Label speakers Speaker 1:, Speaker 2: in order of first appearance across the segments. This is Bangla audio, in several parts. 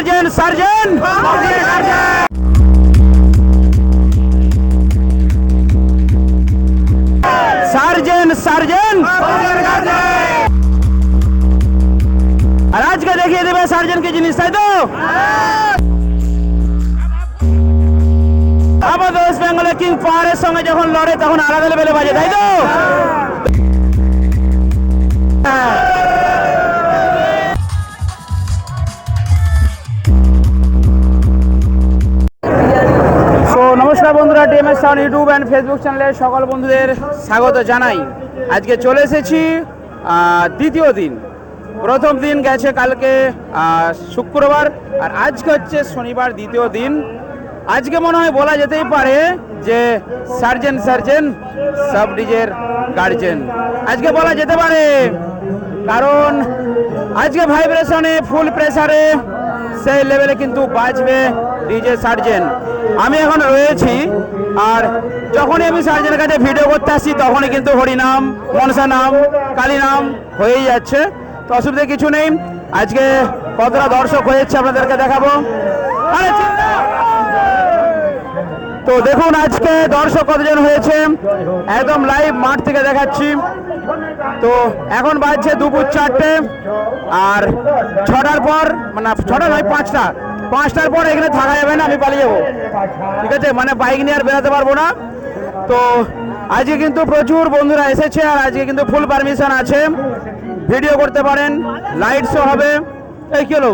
Speaker 1: সার্জেন সার্জেন সার্জেন সার্জেন আর আজকে দেখিয়ে দেবে সার্জেন কি জিনিস তাই তো আমাদের ওয়েস্ট বেঙ্গলের কিং পাহাড়ের সঙ্গে যখন লড়ে তখন আলাদা লেভেলে বাজে তাই তো সাউন্ড ইউটিউব অ্যান্ড ফেসবুক চ্যানেলে সকল বন্ধুদের স্বাগত জানাই। আজকে চলে এসেছি দ্বিতীয় দিন। প্রথম দিন গেছে কালকে শুক্রবার, আর আজকে হচ্ছে শনিবার দ্বিতীয় দিন। আজকে মনে হয় বলা যেতেই পারে যে সার্জেন সার্জেন, সাব ডিজের গার্জেন। আজকে বলা যেতে পারে, কারণ আজকে ভাইব্রেশনে ফুল প্রেসারে সেই লেভেলে কিন্তু বাজবে ডিজে সার্জেন। আমি এখন রয়েছি আর যখনই আমি সার্জেনের কাছে ভিডিও করতে আসছি তখনই কিন্তু হরিনাম, মনসা নাম, কালী নাম হয়েই যাচ্ছে। তো অসুবিধা কিছু নেই। আজকে কতটা দর্শক হয়েছে আপনাদেরকে দেখাবো। তো দেখুন, আজকে দর্শক কতজন হয়েছে? একদম লাইভ মাঠ থেকে দেখাচ্ছি। তো এখন বাজছে দুপুর চারটে। আর ছটার পর মানে ছটা নয়, পাঁচটা। পাঁচটার পর এখানে থাকা যাবে না, আমি পালিয়ে যাব। ঠিক আছে? মানে বাইক নিয়ে আর বেরোতে পারব না। তো আজকে কিন্তু প্রচুর বন্ধুরা এসেছে আর আজকে কিন্তু ফুল পারমিশন আছে। ভিডিও করতে পারেন লাইট শো হবে। এই কি হলো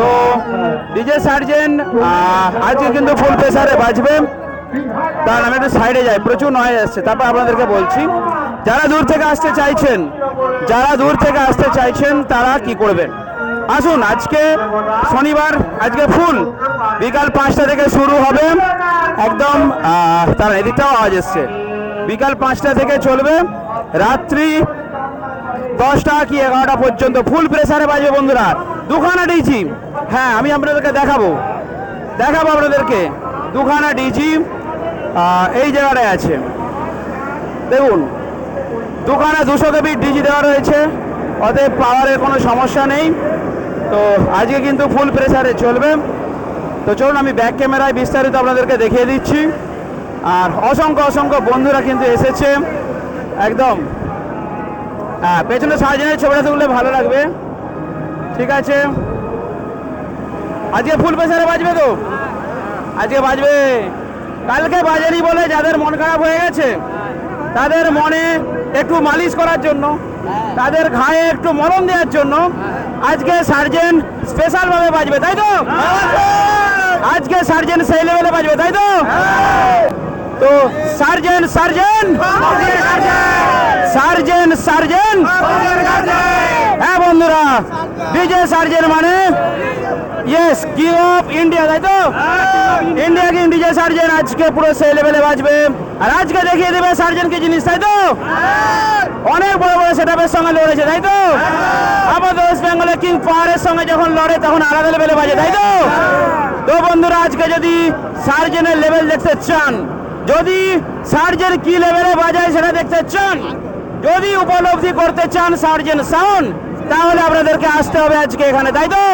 Speaker 1: তো ডিজে সার্জেন আজকে কিন্তু ফুল প্রেসারে বাজবে। তার আমি একটু সাইডে যাই, প্রচুর নয় আসছে। তারপর আপনাদেরকে বলছি, যারা দূর থেকে আসতে চাইছেন, যারা দূর থেকে আসতে চাইছেন, তারা কি করবেন? আসুন, আজকে শনিবার, আজকে ফুল। বিকাল পাঁচটা থেকে শুরু হবে। একদম তার এদিকটাও আওয়াজ এসছে। বিকাল পাঁচটা থেকে চলবে। রাত্রি দশটা কি এগারোটা পর্যন্ত। ফুল প্রেসারে বাজবে বন্ধুরা। দুখানা ডিজি হ্যাঁ আমি আপনাদেরকে দেখাবো। দেখাবো আপনাদেরকে। দুখানা ডিজি এই জায়গাটায় আছে। দেখুন, দুখানা দুশো কেবি ডিজি দেওয়া রয়েছে। অতএব পাওয়ারের কোনো সমস্যা নেই। তো আজকে কিন্তু ফুল প্রেসারে চলবে। তো চলুন আমি ব্যাক ক্যামেরায় বিস্তারিত আপনাদেরকে দেখিয়ে দিচ্ছি। আর অসংখ্য অসংখ্য বন্ধুরা কিন্তু এসেছে। একদম। হ্যাঁ পেছনে সার্জেনের ছবিটা তুললে ভালো লাগবে। ঠিক আছে? আজকে ফুল প্রেসারে বাজবে তো? আজকে বাজবে। কালকে বাজারি বলে যাদের মন খারাপ হয়ে গেছে, তাদের মনে একটু মালিশ করার জন্য। তাদের ঘায়ে একটু মলম দেওয়ার জন্য আজকে সার্জেন স্পেশাল ভাবে বাজবে, তাই তো? আজকে সার্জেন সেই লেভেলে বাজবে, তাই তো? তো সার্জেন সার্জেন সার্জেন সার্জেন হ্যাঁ বন্ধুরা ডিজে সার্জেন মানে ইয়েস কিং অফ ইন্ডিয়া তাই তো? ইন্ডিয়া কিং ডিজে সার্জেন আজকে পুরো সেই লেভেলে বাজবে। আর আজকে দেখিয়ে দেবে সার্জেন কি জিনিস, তাই তো? বড় বড় সঙ্গে লড়েছে তাই তো? আমাদের ওয়েস্ট বেঙ্গলের কিং পাহাড়ের সঙ্গে যখন লড়ে তখন আলাদা লেভেলে বাজে তাই তো? তো বন্ধুরা আজকে যদি সার্জেনের লেভেল দেখতে চান যদি সার্জেন কি লেভেলে বাজায় সেটা দেখতে চান যদি উপলব্ধি করতে চান সার্জেন সাউন্ড তাহলে আপনাদেরকে আসতে হবে আজকে এখানে তাই তো?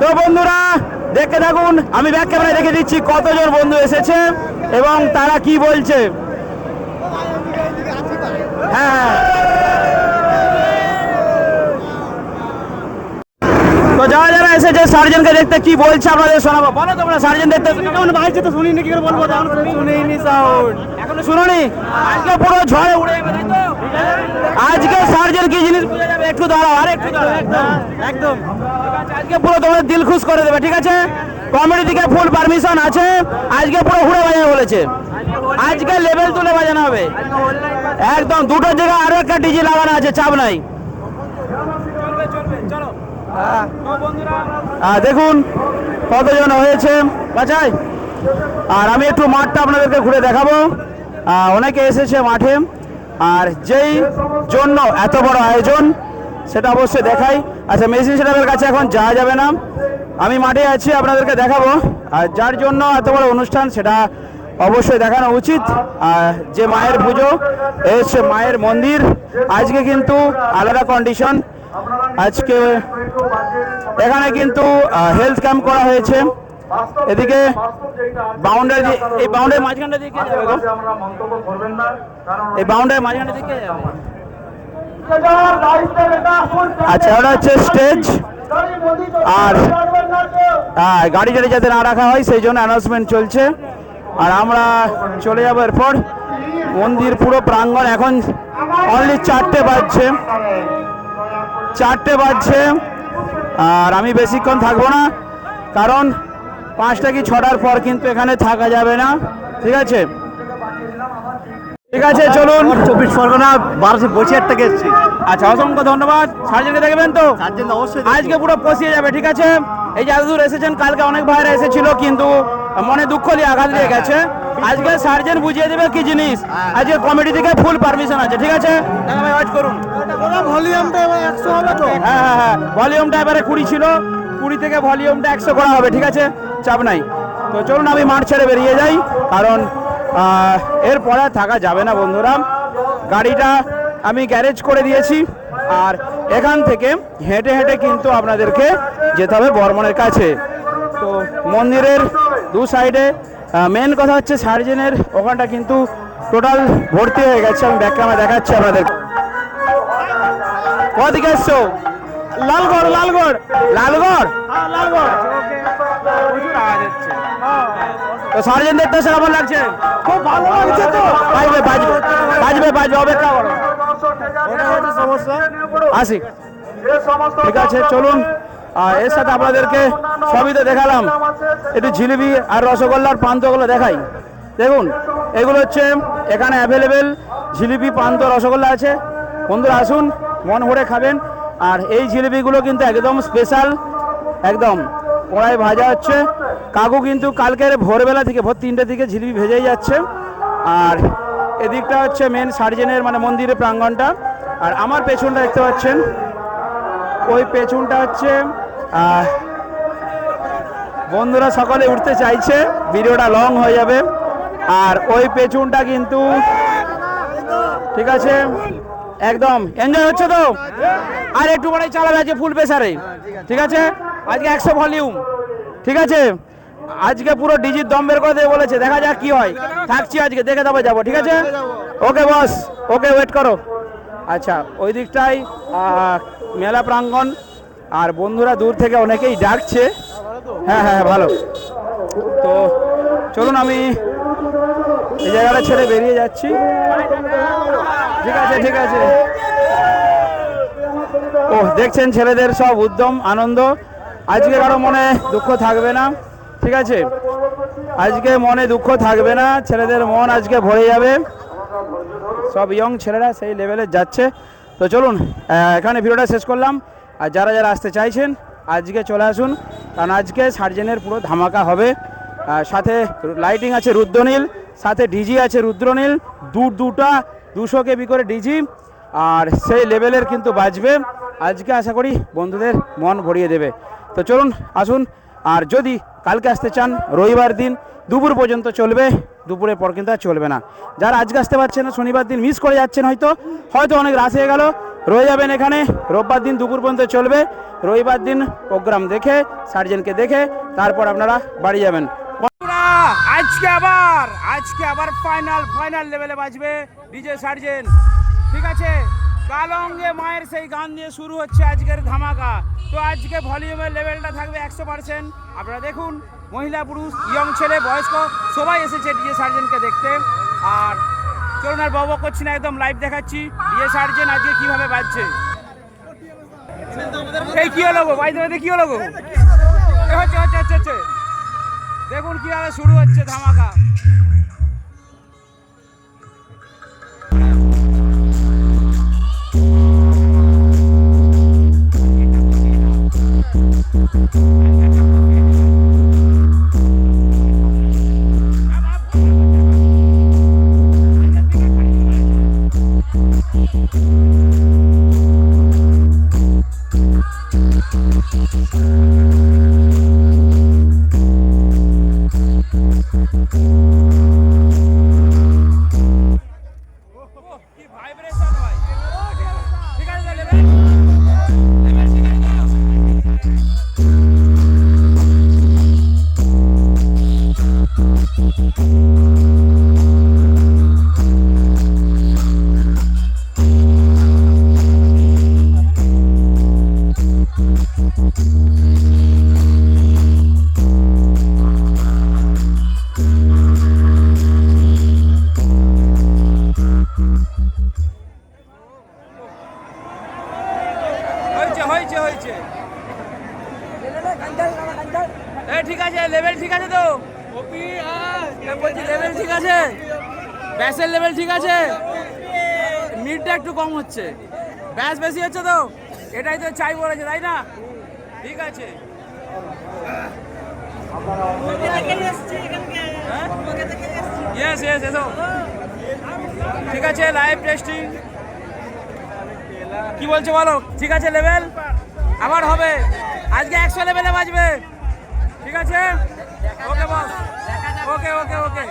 Speaker 1: তো বন্ধুরা দেখতে থাকুন আমি ব্যাক ক্যামেরায় দেখে দিচ্ছি কতজন বন্ধু এসেছে এবং তারা কি বলছে। হ্যাঁ। তো যারা যারা এসেছে সার্জেনকে দেখতে কি বলছে আপনাদের শোনাবো? বলো তোমরা সার্জেন দেখতে কেমন বাজছে তো শুনিনি কি করে বলব? শুনিনি সাউন্ড এখনও শুনোনি? আজকে পুরো ঝড়ে উড়ে তো? আজকে সার্জেন কি জিনিস বুঝে যাবে? একটু দাঁড়াও আর একটু দাঁড়াও। একদম। একদম। আজকে পুরো তোমাদের দিল খুশ করে দেবে ঠিক আছে? কমেডি থেকে ফুল পারমিশন আছে। আজকে পুরো ঘুরে বাজাবে বলেছে। আজকে লেভেল তুলে বাজানো হবে। একদম দুটো জায়গায় আরও একটা ডিজি লাগানো আছে, চাপ নাই। দেখুন কতজন হয়েছে। বাছাই। আর আমি একটু মাঠটা আপনাদেরকে ঘুরে দেখাবো। অনেকে এসেছে মাঠে। আর যেই জন্য এত বড় আয়োজন, সেটা অবশ্যই দেখাই। আচ্ছা মেশিন সেটাপের কাছে এখন যাওয়া যাবে না। আমি মাঠে আছি, আপনাদেরকে দেখাবো। আর যার জন্য এত বড় অনুষ্ঠান, সেটা অবশ্যই দেখানো উচিত। যে মায়ের পুজো এসছে মায়ের মন্দির। আজকে কিন্তু আলাদা কন্ডিশন আজকে এখানে কিন্তু হেলথ ক্যাম্প করা হয়েছে। এদিকে বাউন্ডারি এই বাউন্ডারি মাঝখানটা দিকে যাবে গো? এই বাউন্ডারি মাঝখানটা দিকে
Speaker 2: আচ্ছা
Speaker 1: ওটা হচ্ছে স্টেজ আর গাড়ি টাড়ি যাতে না রাখা হয়, সেই জন্য অ্যানাউন্সমেন্ট চলছে। আর আমরা চলে যাব এরপর। মন্দির পুরো প্রাঙ্গণ এখন অনলি চারটে বাজছে। চারটে বাজছে। আর আমি বেশিক্ষণ থাকব না কারণ পাঁচটা কি ছটার পর কিন্তু এখানে থাকা যাবে না। ঠিক আছে? ঠিক আছে চলুন।
Speaker 3: চব্বিশ পরগনা বারোশো বসিয়ার থেকে এসেছি।
Speaker 1: আচ্ছা অসংখ্য ধন্যবাদ। সার্জেনকে দেখবেন তো?
Speaker 3: তার জন্য অবশ্যই
Speaker 1: আজকে পুরো পচিয়ে যাবে ঠিক আছে? এই যে এসেছেন কালকে অনেক ভাইরা এসেছিল কিন্তু মনে দুঃখ দিয়ে আঘাত দিয়ে গেছে। আজকে সার্জেন বুঝিয়ে দেবে কি জিনিস? আজকে কমিটি থেকে ফুল পারমিশন আছে ঠিক আছে? ভাই করুন।
Speaker 3: ভলিউমটা এবার একশো হবে তো?
Speaker 1: হ্যাঁ হ্যাঁ হ্যাঁ ভলিউমটা এবারে কুড়ি ছিল। কুড়ি থেকে ভলিউমটা একশো করা হবে ঠিক আছে? চাপ নাই। তো চলুন আমি মাঠ ছেড়ে বেরিয়ে যাই কারণ এরপরে আর থাকা যাবে না বন্ধুরা। গাড়িটা আমি গ্যারেজ করে দিয়েছি আর এখান থেকে হেঁটে হেঁটে কিন্তু আপনাদেরকে যেতে হবে বর্মনের কাছে। তো মন্দিরের দু সাইডে মেন কথা হচ্ছে সার্জেনের ওখানটা কিন্তু টোটাল ভর্তি হয়ে গেছে। আমি ব্যাক ক্যামেরা দেখাচ্ছি আপনাদের কদিকে এসছো? লালগড় লালগড়। লালগড়? হ্যাঁ লালগড়। তো সার্জেন দেখতে এসে কেমন লাগছে? খুব ভালো লাগছে তো। বাজবে বাজবে বাজবে বাজবে অপেক্ষা করো।
Speaker 3: সমস্যা।
Speaker 1: আসি। ঠিক আছে চলুন। আর এর সাথে আপনাদেরকে সবই তো দেখালাম। একটু জিলিপি আর রসগোল্লার পান্তগুলো দেখাই। দেখুন, এগুলো হচ্ছে এখানে অ্যাভেলেবেল জিলিপি পান্ত রসগোল্লা আছে। বন্ধুরা, আসুন, মন ভরে খাবেন। আর এই জিলিপিগুলো কিন্তু একদম স্পেশাল একদম। কড়াই ভাজা হচ্ছে। কাকু কিন্তু কালকের ভোরবেলা থেকে, ভোর তিনটে থেকে জিলিপি ভেজেই যাচ্ছে। আর এদিকটা হচ্ছে মেন সার্জেনের মানে মন্দিরের প্রাঙ্গণটা আর আমার পেছনটা দেখতে পাচ্ছেন। ওই পেছনটা হচ্ছে বন্ধুরা সকলে উঠতে চাইছে, ভিডিওটা লং হয়ে যাবে। আর ওই পেছনটা কিন্তু, ঠিক আছে? একদম এনজয় হচ্ছে তো? আর একটু পরেই চালাবে আছে ফুল প্রেসারে ঠিক আছে? আজকে একশো ভলিউম ঠিক আছে? আজকে পুরো ডিজিট দম বের করে দেবে বলেছে, দেখা যাক কি হয়। থাকছি আজকে, দেখে তবে যাব, ঠিক আছে? ওকে বস ওকে ওয়েট করো। আচ্ছা ওই দিকটাই মেলা প্রাঙ্গণ আর বন্ধুরা দূর থেকে অনেকেই ডাকছে। হ্যাঁ হ্যাঁ ভালো। তো চলুন আমি এই জায়গাটা ছেড়ে বেরিয়ে যাচ্ছি। ঠিক আছে ঠিক আছে। ও দেখছেন ছেলেদের সব উদ্যম, আনন্দ। আজকে কারও মনে দুঃখ থাকবে না, ঠিক আছে? আজকে মনে দুঃখ থাকবে না, ছেলেদের মন আজকে ভরে যাবে। সব ইয়ং ছেলেরা সেই লেভেলে যাচ্ছে। তো চলুন এখানে ভিডিওটা শেষ করলাম। আর যারা যারা আসতে চাইছেন, আজকে চলে আসুন। কারণ আজকে সার্জেনের পুরো ধামাকা হবে। সাথে লাইটিং আছে রুদ্রনীল, সাথে ডিজি আছে রুদ্রনীল দু দুটা, দুশো কেবি করে ডিজি, আর সেই লেভেলের কিন্তু বাজবে। আজকে আশা করি বন্ধুদের মন ভরিয়ে দেবে। তো চলুন, আসুন। আর যদি কালকে আসতে চান, রবিবার দিন, দুপুর পর্যন্ত চলবে, দুপুরের পর কিন্তু আর চলবে না। যারা আজকে আসতে পারছেন না, শনিবার দিন মিস করে যাচ্ছেন হয়তো হয়তো অনেক রাত হয়ে গেল। রয়ে যাবেন এখানে। রোববার দিন দুপুর পর্যন্ত চলবে। রবিবার দিন প্রোগ্রাম দেখে, সার্জেনকে দেখে, তারপর আপনারা বাড়ি যাবেন। আজকে আবার আজকে আবার ফাইনাল ফাইনাল লেভেলে বাজবে ডিজে সার্জেন। ঠিক আছে? কালঙ্গে মায়ের সেই গান দিয়ে শুরু হচ্ছে আজকের ধামাকা। তো আজকে ভলিউমের লেভেলটা থাকবে একশো পার্সেন্ট আপনারা দেখুন, মহিলা পুরুষ ইয়ং ছেলে, বয়স্ক, সবাই এসেছে ডিজে সার্জেনকে দেখতে। আর চলুন আর বাবা করছি না, একদম লাইভ দেখাচ্ছি। বিয়ে সার্জেন আজকে কীভাবে বাজছে? এই কি হলো গো? বাইদে কি হলো গো? হচ্ছে হচ্ছে হচ্ছে। দেখুন কীভাবে শুরু হচ্ছে ধামাকা। ব্যাসের লেভেল ঠিক আছে? মিডটা একটু কম হচ্ছে। ব্যাস বেশি হচ্ছে তো? এটাই তো চাই বলেছে, তাই না? ঠিক আছে। এসো। ঠিক আছে লাইভ টেস্টিং কি বলছো বলো? ঠিক আছে লেভেল আবার হবে। আজকে একশো লেভেলে বাজবে। ঠিক আছে? ওকে বস ওকে ওকে ওকে